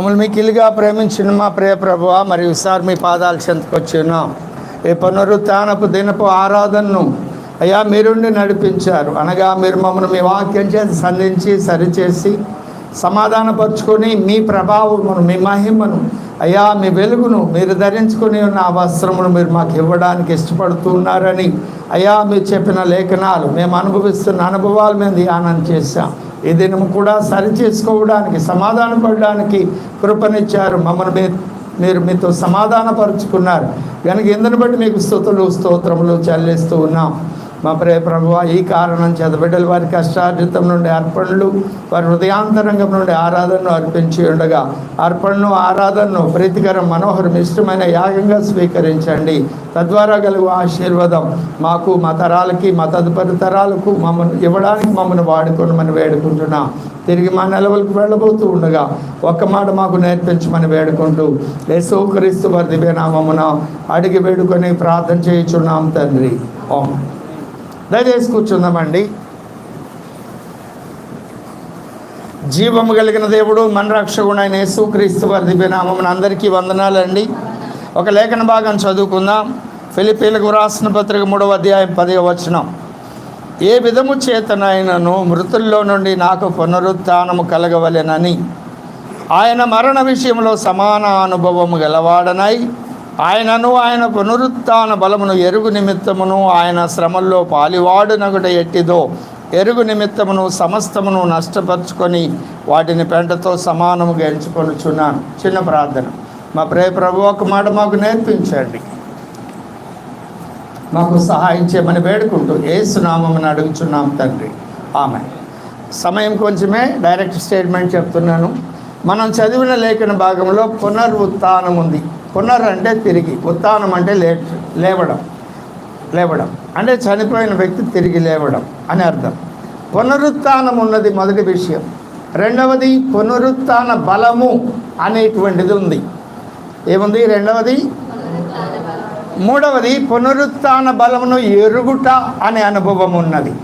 మమ్మల్ని మీకు ఇల్లుగా ప్రేమించిన మా ప్రియ ప్రభువ మరియు సార్ మీ పాదాలు చెంతకొచ్చి ఉన్నాం ఈ పునరుత్నపు దినపు ఆరాధనను అయ్యా మీరుండి నడిపించారు. అనగా మీరు మమ్మల్ని మీ వాక్యం చేసి సంధించి సరిచేసి సమాధానపరుచుకొని మీ ప్రభావమును మీ మహిమను అయ్యా మీ వెలుగును మీరు ధరించుకొని ఉన్న ఆ వస్త్రమును మీరు మాకు ఇవ్వడానికి ఇష్టపడుతున్నారని అయ్యా మీరు చెప్పిన లేఖనాలు మేము అనుభవిస్తున్న అనుభవాలు మేము ధ్యానం చేశాం. ఏదైనా కూడా సరి చేసుకోవడానికి సమాధానపడడానికి కృపనిచ్చారు. మమ్మల్ని మీ మీరు మీతో సమాధానపరుచుకున్నారు కనుక ఇందుని బట్టి మీకు స్థుతులు స్తోత్రములు చెల్లిస్తూ ఉన్నాం. మా ప్రే ప్రభువ ఈ కారణం చేత బిడ్డలు వారి కష్టార్జితం నుండి అర్పణలు వారి హృదయాంతరంగం నుండి ఆరాధనను అర్పించి ఉండగా అర్పణను ఆరాధనను ప్రీతికరం మనోహరం ఇష్టమైన యాగంగా స్వీకరించండి. తద్వారా కలుగు ఆశీర్వాదం మాకు మా తరాలకి మా తదుపరి తరాలకు మమ్మల్ని ఇవ్వడానికి మమ్మల్ని వాడుకోనమని వేడుకుంటున్నాం. తిరిగి మా నెలవులకు వెళ్ళబోతూ ఉండగా ఒక్క మాట మాకు నేర్పించమని వేడుకుంటూ యేసు క్రీస్తు వారి దివ్యనామమున అడిగి వేడుకొని ప్రార్థన చేయుచున్నాం తండ్రి. ఓం దయచేసి కూర్చుందామండి. జీవము కలిగిన దేవుడు మన రక్షకుడైన యేసు క్రీస్తు వారి దివ్యనామమున అందరికీ వందనాలండి. ఒక లేఖన భాగం చదువుకుందాం. ఫిలిపీలకు రాసిన పత్రిక మూడవ అధ్యాయం పదవ వచనం. ఏ విధము చేతనైనను మృతుల్లో నుండి నాకు పునరుత్నము కలగవలెనని. ఆయన మరణ విషయంలో సమాన అనుభవము గలవాడనై ఆయనను ఆయన పునరుత్న బలమును ఎరుగు నిమిత్తమును ఆయన శ్రమల్లో పాలివాడునగుట ఎట్టిదో. ఎరుగు నిమిత్తమును సమస్తమును నష్టపరుచుకొని వాటిని పెంటతో సమానముగా ఎంచుకొనుచున్నాను. చిన్న ప్రార్థన. మా ప్రే ప్రభు ఒక మాట మాకు నేర్పించండి. మాకు సహాయం చేయమని వేడుకుంటూ ఏసునామని అడుగుచున్నాం తండ్రి. ఆమె సమయం కొంచెమే డైరెక్ట్ స్టేట్మెంట్ చెప్తున్నాను. మనం చదివిన లేఖన భాగంలో పునరుత్నం ఉంది పునర్ అంటే తిరిగి ఉత్థానం అంటే లే లేవడం లేవడం. అంటే చనిపోయిన వ్యక్తి తిరిగి లేవడం అని అర్థం. పునరుత్నం ఉన్నది మొదటి విషయం. రెండవది పునరుత్న బలము అనేటువంటిది ఉంది. ఏముంది రెండవది? మూడవది పునరుత్న బలమును ఎరుగుట అనే అనుభవం ఉన్నది.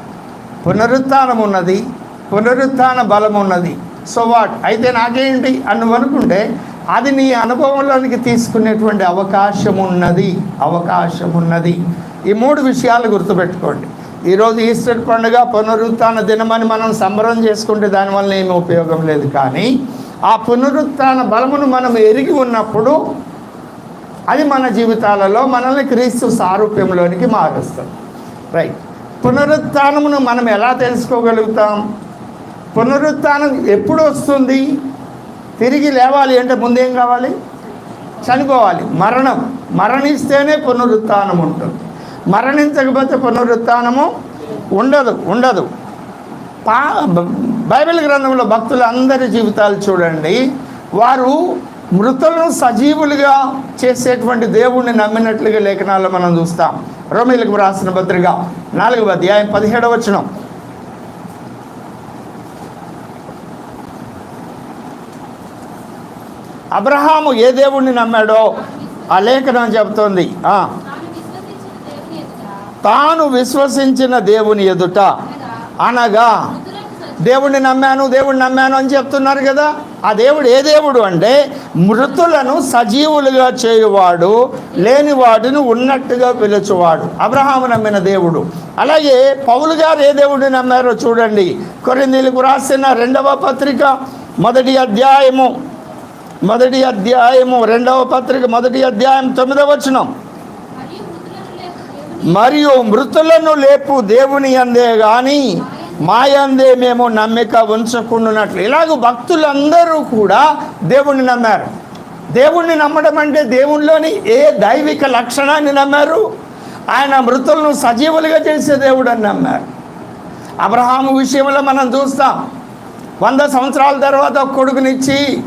పునరుత్నం ఉన్నది పునరుత్న బలం ఉన్నది. సో వాట్ అయితే నాకేంటి? అని అనుకుంటే అది నీ అనుభవంలోనికి తీసుకునేటువంటి అవకాశం ఉన్నది అవకాశం ఉన్నది ఈ మూడు విషయాలు గుర్తుపెట్టుకోండి. ఈరోజు ఈస్టర్ పండుగ పునరుత్న దినమని మనం సంబరం చేసుకుంటే దానివల్ల ఏమి ఉపయోగం లేదు. కానీ ఆ పునరుత్న బలమును మనం ఎరిగి ఉన్నప్పుడు అది మన జీవితాలలో మనల్ని క్రీస్తు సారూప్యంలోనికి మారుస్తుంది. రైట్. పునరుత్నమును మనం ఎలా తెలుసుకోగలుగుతాం? పునరుత్నం ఎప్పుడు వస్తుంది? తిరిగి లేవాలి అంటే ముందేం కావాలి? చనిపోవాలి. మరణం. మరణిస్తేనే పునరుత్నం ఉంటుంది. మరణించకపోతే పునరుత్నము ఉండదు ఉండదు. పా బైబిల్ గ్రంథంలో భక్తులందరి జీవితాలు చూడండి. వారు మృతులను సజీవులుగా చేసేటువంటి దేవుణ్ణి నమ్మినట్లుగా లేఖనాల్లో మనం చూస్తాం. రోమిలకు రాసిన పత్రిక నాలుగవ అధ్యాయం పదిహేడవ వచనం. అబ్రహాము ఏ దేవుణ్ణి నమ్మాడో ఆ లేఖనం చెబుతోంది. తాను విశ్వసించిన దేవుని ఎదుట తాను విశ్వసించిన దేవుని ఎదుట అనగా దేవుణ్ణి నమ్మాను దేవుణ్ణి నమ్మాను అని చెప్తున్నారు కదా. ఆ దేవుడు ఏ దేవుడు అంటే మృతులను సజీవులుగా చేయువాడు లేని వాడిని ఉన్నట్టుగా పిలుచువాడు. అబ్రహాము నమ్మిన దేవుడు. అలాగే పౌలు గారు ఏ దేవుడిని నమ్మారో చూడండి. కొరిందీలకు రాసిన రెండవ పత్రిక మొదటి అధ్యాయము. మొదటి అధ్యాయము రెండవ పత్రిక మొదటి అధ్యాయం తొమ్మిదవ వచనం. మరియు మృతులను లేపు దేవుని అందే కానీ మాయందే మేము నమ్మిక ఉంచకుండానట్లు. ఇలాగ భక్తులందరూ కూడా దేవుణ్ణి నమ్మారు. దేవుణ్ణి నమ్మడం అంటే దేవునిలోని ఏ దైవిక లక్షణాన్ని నమ్మారు? ఆయన మృతులను సజీవులుగా చేసే దేవుడు అని నమ్మారు. అబ్రహాము విషయంలో మనం చూస్తాం. వంద సంవత్సరాల తర్వాత కొడుకునిచ్చి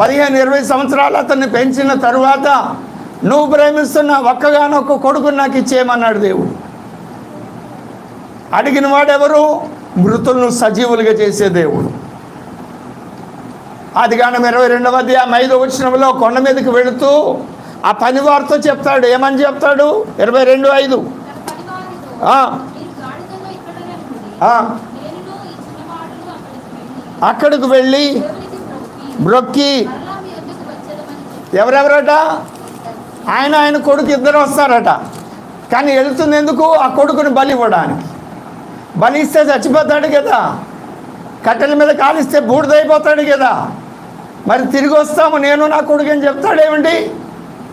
పదిహేను ఇరవై సంవత్సరాలు అతన్ని పెంచిన తరువాత నువ్వు ప్రేమిస్తున్న ఒక్కగానొక్క కొడుకుని నాకు ఇచ్చేయమన్నాడు దేవుడు. అడిగిన వాడెవరు? మృతులను సజీవులుగా చేసే దేవుడు. అది కానీ ఇరవై రెండవ అధ్యాయం ఐదో వచ్చినంలో కొండ మీదకి వెళుతూ ఆ పనివారితో చెప్తాడు. ఏమని చెప్తాడు? ఇరవై రెండు ఐదు. అక్కడికి వెళ్ళి బ్రొక్కి. ఎవరెవరట? ఆయన ఆయన కొడుకు ఇద్దరు వస్తారట. కానీ వెళుతుంది ఎందుకు? ఆ కొడుకుని బలి ఇవ్వడానికి. బలి ఇస్తే చచ్చిపోతాడు కదా. కట్టెల మీద కాలిస్తే బూడిదైపోతాడు కదా. మరి తిరిగి వస్తాము. నేను నా కొడుకు అని చెప్తాడేమండి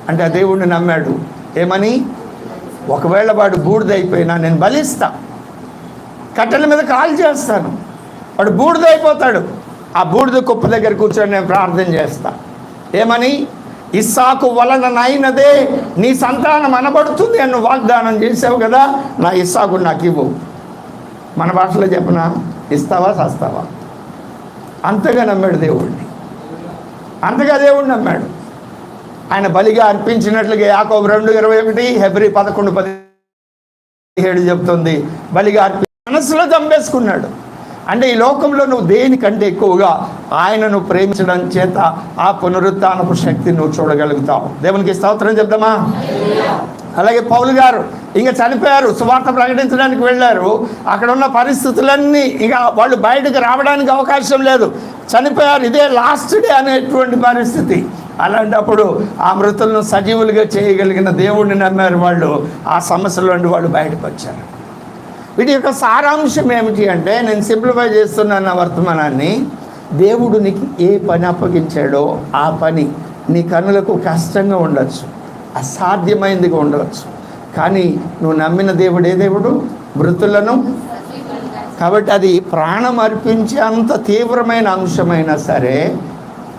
అంటే ఆ దేవుడిని నమ్మాడు. ఏమని? ఒకవేళ వాడు బూడిదైపోయినా నేను బలిస్తా కట్టెల మీద కాల్ చేస్తాను. వాడు బూడిదైపోతాడు ఆ బూడిద కుప్ప దగ్గర కూర్చొని నేను ప్రార్థన చేస్తా. ఏమని? ఇస్సాకు వలన నైనదే నీ సంతానం అనబడుతుంది అని వాగ్దానం చేసావు కదా నా ఇస్సాకు నాకు ఇవ్వు. మన భాషలో చెప్పనా? ఇస్తావా సస్తావా? అంతగా నమ్మాడు దేవుడిని అంతగా దేవుడు నమ్మాడు. ఆయన బలిగా అర్పించినట్లుగా యాకోబు రెండు ఇరవై ఒకటి ఫిబ్రవరి పదకొండు పదిహేడు చెప్తుంది. బలిగా అర్పి మనసులో చంపేసుకున్నాడు. అంటే ఈ లోకంలో నువ్వు దేనికంటే ఎక్కువగా ఆయనను ప్రేమించడం చేత ఆ పునరుత్నపు శక్తిని నువ్వు చూడగలుగుతావు? దేవునికి స్తోత్రం చెప్దామా? అలాగే పౌలు గారు ఇంకా చనిపోయారు సువార్త ప్రకటించడానికి వెళ్ళారు. అక్కడ ఉన్న పరిస్థితులన్నీ ఇక వాళ్ళు బయటకు రావడానికి అవకాశం లేదు. చనిపోయారు ఇదే లాస్ట్ డే అనేటువంటి పరిస్థితి. అలాంటప్పుడు ఆ మృతులను సజీవులుగా చేయగలిగిన దేవుడిని నమ్మారు వాళ్ళు. ఆ సమస్యల నుండి వాళ్ళు బయటకు వచ్చారు. వీటి యొక్క సారాంశం ఏమిటి అంటే నేను సింప్లిఫై చేస్తున్నాను నా వర్తమానాన్ని. దేవుడు నీకు ఏ పని అప్పగించాడో ఆ పని నీ కనులకు కష్టంగా ఉండొచ్చు అసాధ్యమైందిగా ఉండవచ్చు కానీ నువ్వు నమ్మిన దేవుడు ఏ దేవుడు? మృతులను. కాబట్టి అది ప్రాణం అర్పించే అంత తీవ్రమైన అంశమైనా సరే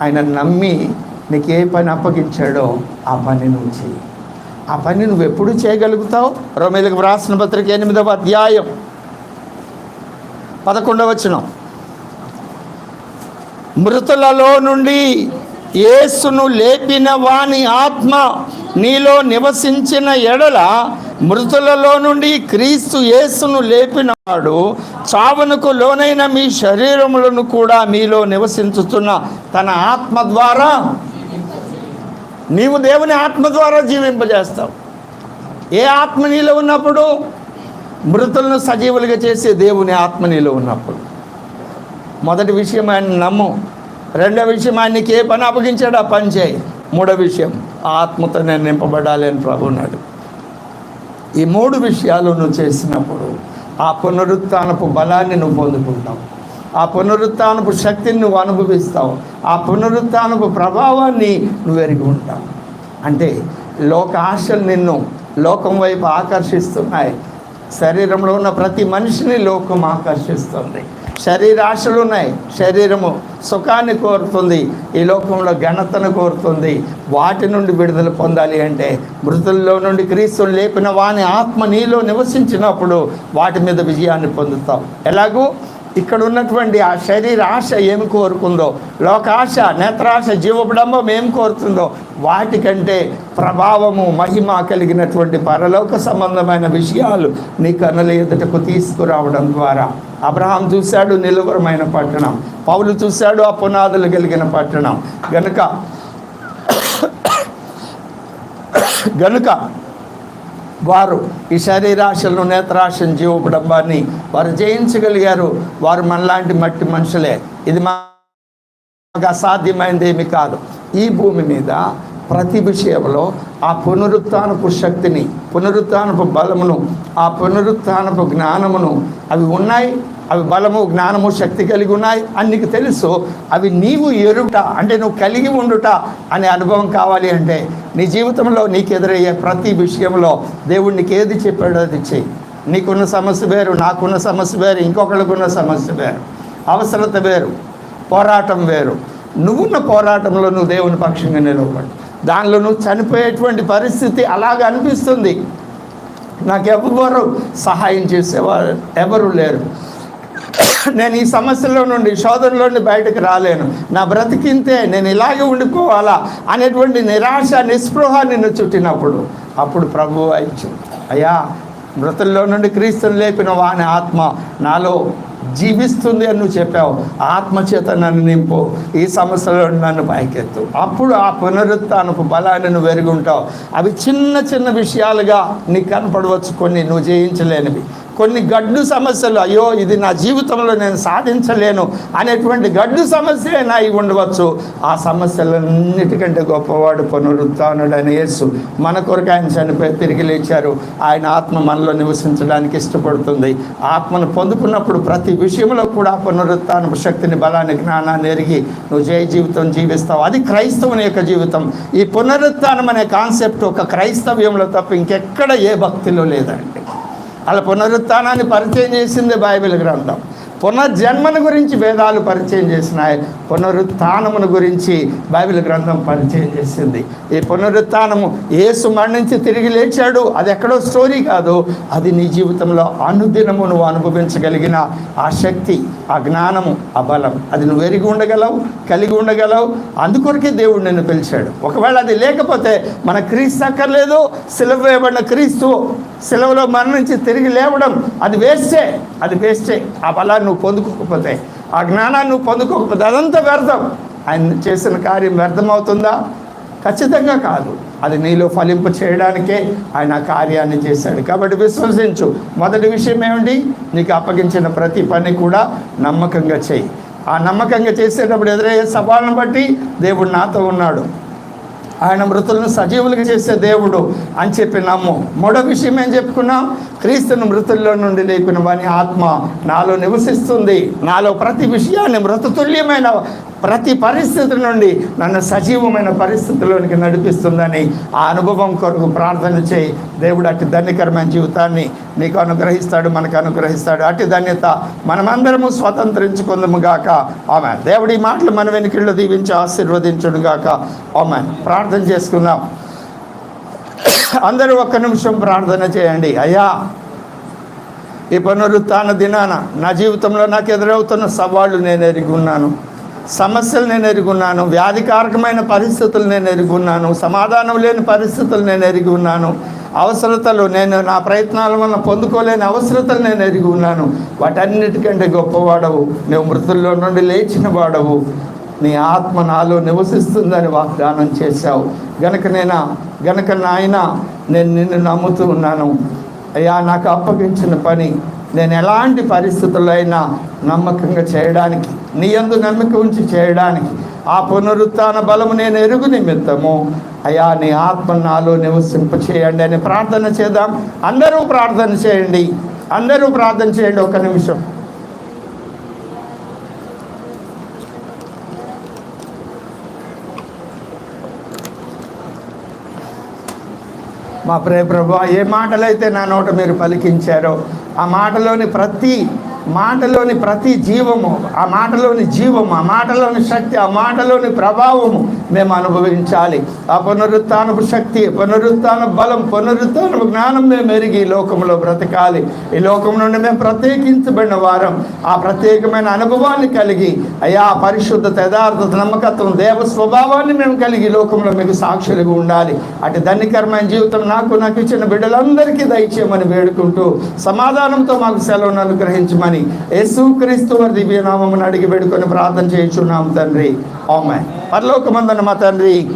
ఆయన నమ్మి నీకు ఏ పని అప్పగించాడో ఆ పని నువ్వు చేయి ఆ పని నువ్వు ఎప్పుడు చేయగలుగుతావు? రోమిలకు వ్రాసిన పత్రిక ఎనిమిదవ అధ్యాయం. పదకొండవ వచనం. మృతులలో నుండి యేసును లేపిన వాని ఆత్మ నీలో నివసించిన ఎడల మృతులలో నుండి క్రీస్తు యేసును లేపినవాడు చావునకు లోనైన మీ శరీరములను కూడా మీలో నివసించుతున్న తన ఆత్మ ద్వారా నీవు దేవుని ఆత్మ ద్వారా జీవింపజేస్తావు. ఏ ఆత్మ నీలో ఉన్నప్పుడు? మృతులను సజీవులుగా చేసే దేవుని ఆత్మ నీలో ఉన్నప్పుడు. మొదటి విషయం ఆయన నమ్ము. రెండో విషయం ఆయనకి ఏ పని అప్పగించాడు ఆ పని చేయి. మూడో విషయం ఆ ఆత్మతో నేను నింపబడాలి అని ప్రభు ఉన్నాడు ఈ మూడు విషయాలు నువ్వు చేసినప్పుడు ఆ పునరుత్నపు బలాన్ని నువ్వు పొందుకుంటావు. ఆ పునరుత్నపు శక్తిని నువ్వు అనుభవిస్తావు. ఆ పునరుత్నపు ప్రభావాన్ని నువ్వు ఎరిగి ఉంటావు. అంటే లోక ఆశలు నిన్ను లోకం వైపు ఆకర్షిస్తున్నాయి. శరీరంలో ఉన్న ప్రతి మనిషిని లోకం ఆకర్షిస్తుంది. శరీరాశలు ఉన్నాయి. శరీరము సుఖాన్ని కోరుతుంది. ఈ లోకంలో ఘనతను కోరుతుంది. వాటి నుండి విడుదల పొందాలి అంటే మృతుల్లో నుండి క్రీస్తులు లేపిన వాని ఆత్మ నీలో నివసించినప్పుడు వాటి మీద విజయాన్ని పొందుతాం ఎలాగూ ఇక్కడ ఉన్నటువంటి ఆ శరీర ఆశ ఏమి కోరుకుందో లోకాశ నేత్రాశ జీవబడంబం ఏం కోరుతుందో వాటికంటే ప్రభావము మహిమ కలిగినటువంటి పరలోక సంబంధమైన విషయాలు నీ కన్నుల ఎదుటకు తీసుకురావడం ద్వారా. అబ్రహాం చూశాడు నిలువరమైన పట్టణం. పౌలు చూశాడు ఆ పునాదులు కలిగిన పట్టణం. గనుక గనుక వారు ఈ శరీరాశలను నేత్రాశను జీవకుటుంబాన్ని వారు జయించగలిగారు. వారు మనలాంటి మట్టి మనుషులే. ఇది మాకు అసాధ్యమైనది ఏమి కాదు. ఈ భూమి మీద ప్రతి విషయంలో ఆ పునరుత్నపు శక్తిని పునరుత్నపు బలమును ఆ పునరుత్నపు జ్ఞానమును అవి ఉన్నాయి అవి బలము జ్ఞానము శక్తి కలిగి ఉన్నాయి అని నీకు తెలుసు. అవి నీవు ఎరుట అంటే నువ్వు కలిగి ఉండుట అనే అనుభవం కావాలి అంటే నీ జీవితంలో నీకు ఎదురయ్యే ప్రతి విషయంలో దేవుడు నీకు ఏది చెప్పాడో అది చెయ్యి. నీకున్న సమస్య వేరు నాకున్న సమస్య వేరు ఇంకొకళ్ళకున్న సమస్య వేరు. అవసరత వేరు పోరాటం వేరు. నువ్వున్న పోరాటంలో నువ్వు దేవుని పక్షంగా నిలవబడు దానిలో నువ్వు చనిపోయేటువంటి పరిస్థితి అలాగ అనిపిస్తుంది. నాకెవ్వరు సహాయం చేసేవారు ఎవరు లేరు. నేను ఈ సమస్యలో నుండి శోధనలో నుండి బయటకు రాలేను. నా బ్రతికింతే నేను ఇలాగే ఉండిపోవాలా అనేటువంటి నిరాశ నిస్పృహ నిన్ను చుట్టినప్పుడు. అప్పుడు ప్రభు అయ్యా మృతుల్లో నుండి క్రీస్తుని లేపిన వాని ఆత్మ నాలో జీవిస్తుంది అని నువ్వు చెప్పావు. ఆత్మచేత నన్ను నింపు. ఈ సమస్యలో నన్ను పైకెత్తు. అప్పుడు ఆ పునరుత్నపు బలాన్ని నువ్వు వెరుగుంటావు అవి చిన్న చిన్న విషయాలుగా నీకు కనపడవచ్చు. కొన్ని నువ్వు జయించలేనివి. కొన్ని గడ్డు సమస్యలు అయ్యో ఇది నా జీవితంలో నేను సాధించలేను అనేటువంటి గడ్డు సమస్య నా అయి ఉండవచ్చు. ఆ సమస్యలన్నిటికంటే గొప్పవాడు పునరుత్నుడైన యేసు. మన కొరకు ఆయన చనిపోయి తిరిగి లేచారు. ఆయన ఆత్మ మనలో నివసించడానికి ఇష్టపడుతుంది. ఆత్మను పొందుకున్నప్పుడు ప్రతి విషయంలో కూడా పునరుత్న శక్తిని బలాన్ని జ్ఞానాన్ని ఎరిగి నువ్వు జయ జీవితం జీవిస్తావు. అది క్రైస్తవుని యొక్క జీవితం. ఈ పునరుత్నం అనే కాన్సెప్ట్ ఒక క్రైస్తవ్యంలో తప్ప ఇంకెక్కడ ఏ భక్తిలో లేదండి. అలా పునరుత్నాన్ని పరిచయం చేసింది బైబిల్ గ్రంథం. పునర్జన్మను గురించి వేదాలు పరిచయం చేసినాయి. పునరుత్నమును గురించి బైబిల్ గ్రంథం పరిచయం చేసింది. ఈ పునరుత్నము ఏసు మరణించి తిరిగి లేచాడు. అది ఎక్కడో స్టోరీ కాదు. అది నీ జీవితంలో అనుదినము నువ్వు అనుభవించగలిగిన ఆ శక్తి ఆ జ్ఞానము ఆ బలం. అది నువ్వు ఎరిగి ఉండగలవు కలిగి ఉండగలవు. అందుకొరకే దేవుడు నిన్ను పిలిచాడు. ఒకవేళ అది లేకపోతే మన క్రీస్తు అక్కర్లేదు. సిలవ వేయబడిన క్రీస్తు సిలువలో మరణించి తిరిగి లేవడం అది వేస్టే. అది వేస్టే. ఆ బలాన్ని నువ్వు పొందుకోకపోతే ఆ జ్ఞానాన్ని నువ్వు పొందుకోకపోతే అదంతా వ్యర్థం. ఆయన చేసిన కార్యం వ్యర్థమవుతుందా? ఖచ్చితంగా కాదు. అది నీలో ఫలింపు చేయడానికే ఆయన కార్యాన్ని చేశాడు. కాబట్టి విశ్వసించు. మొదటి విషయం ఏమిటి నీకు అప్పగించిన ప్రతి పని కూడా నమ్మకంగా చేయి. ఆ నమ్మకంగా చేసేటప్పుడు ఎదురయ్యే సవాళ్ళను బట్టి దేవుడు నాతో ఉన్నాడు. ఆయన మృతులను సజీవులుగా చేసే దేవుడు అని చెప్పి నమ్ము. మూడో విషయం ఏం చెప్పుకున్నాం? క్రీస్తును మృతుల్లో నుండి లేపిన వాని ఆత్మ నాలో నివసిస్తుంది. నాలో ప్రతి విషయాన్ని మృతతుల్యమైన ప్రతి పరిస్థితి నుండి నన్ను సజీవమైన పరిస్థితిలోనికి నడిపిస్తుందని ఆ అనుభవం కొరకు ప్రార్థన చేయి. దేవుడు అట్టి ధన్యకరమైన జీవితాన్ని నీకు అనుగ్రహిస్తాడు మనకు అనుగ్రహిస్తాడు. అట్టి ధన్యత మనమందరము స్వతంత్రించుకుందము గాక. ఆమె దేవుడి మాటలు మన వెనుకళ్ళు దీవించి ఆశీర్వదించును గాక ఆమె ప్రార్థన చేసుకుందాం. అందరూ ఒక్క నిమిషం ప్రార్థన చేయండి. అయ్యా ఈ పునరుత్న దినాన నా జీవితంలో నాకు ఎదురవుతున్న సవాళ్ళు నేను ఎరిగి ఉన్నాను. సమస్యలు నేను ఎరిగి ఉన్నాను వ్యాధికారకమైన పరిస్థితులు నేను ఎరిగి ఉన్నాను సమాధానం లేని పరిస్థితులు నేను ఎరిగి ఉన్నాను అవసరతలు నేను నా ప్రయత్నాల వల్ల పొందుకోలేని అవసరతలు నేను ఎరిగి ఉన్నాను వాటన్నిటికంటే గొప్పవాడవు నువ్వు మృతుల్లో నుండి లేచిన వాడవు. నీ ఆత్మ నాలో నివసిస్తుందని వాగ్దానం చేశావు. గనక నేనా గనక నాయన నేను నిన్ను నమ్ముతూ ఉన్నాను. అయ్యా నాకు అప్పగించిన పని నేను ఎలాంటి పరిస్థితుల్లో అయినా నమ్మకంగా చేయడానికి నీ యందు నమ్మిక ఉంచి చేయడానికి ఆ పునరుత్న బలము నేను ఎరుగు నిమిత్తము. అయ్యా నీ ఆత్మ నాలో నివసింప చేయండి అని ప్రార్థన చేద్దాం. అందరూ ప్రార్థన చేయండి. అందరూ ప్రార్థన చేయండి ఒక నిమిషం. మా ప్రే ప్రభు ఏ మాటలైతే నా నోట మీరు పలికించారో ఆ మాటలోని ప్రతి మాటలోని ప్రతి జీవము ఆ మాటలోని జీవము ఆ మాటలోని శక్తి ఆ మాటలోని ప్రభావము మేము అనుభవించాలి. ఆ పునరుత్నపు శక్తి పునరుత్న బలం పునరుత్న జ్ఞానం మేము ఎరిగి ఈ లోకంలో బ్రతకాలి. ఈ లోకం నుండి మేము ప్రత్యేకించబడిన వారం. ఆ ప్రత్యేకమైన అనుభవాన్ని కలిగి అయ్యా పరిశుద్ధత యథార్థత నమ్మకత్వం దేవ స్వభావాన్ని మేము కలిగి లోకంలో మీకు సాక్షులుగా ఉండాలి. అటు ధన్యకరమైన జీవితం నాకు నాకు ఇచ్చిన బిడ్డలందరికీ దయచేయమని వేడుకుంటూ సమాధానంతో మాకు సెలవును అనుగ్రహించమని యేసుక్రీస్తు వారి దివ్యనామమును అడిగి పెడుకొని ప్రార్థన చేయించున్నాం తండ్రి. ఆమె పరలోకమందన మా తండ్రి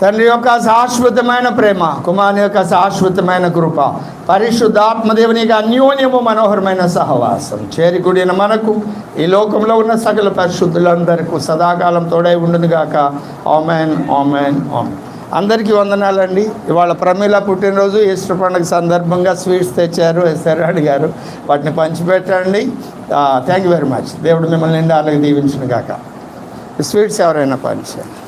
తండ్రి యొక్క శాశ్వతమైన ప్రేమ కుమారుని యొక్క శాశ్వతమైన కృప పరిశుద్ధాత్మదేవుని యొక్క అన్యోన్యము మనోహరమైన సహవాసం చేరికుడిన మనకు ఈ లోకంలో ఉన్న సకల పరిశుద్ధులందరికీ సదాకాలం తోడై ఉండునుగాక ఆమెన్ ఆమెన్ ఆమెన్. అందరికీ వందనాలండి. ఇవాళ ప్రమీల పుట్టినరోజు ఈస్టర్ పండుగ సందర్భంగా స్వీట్స్ తెచ్చారు ఎస్ఆర్ఆడి అడిగారు. వాటిని పంచిపెట్టండి. థ్యాంక్ యూ వెరీ మచ్ దేవుడు మిమ్మల్ని నిండా అలాగే దీవించిన గాక. స్వీట్స్ ఎవరైనా పంచారు?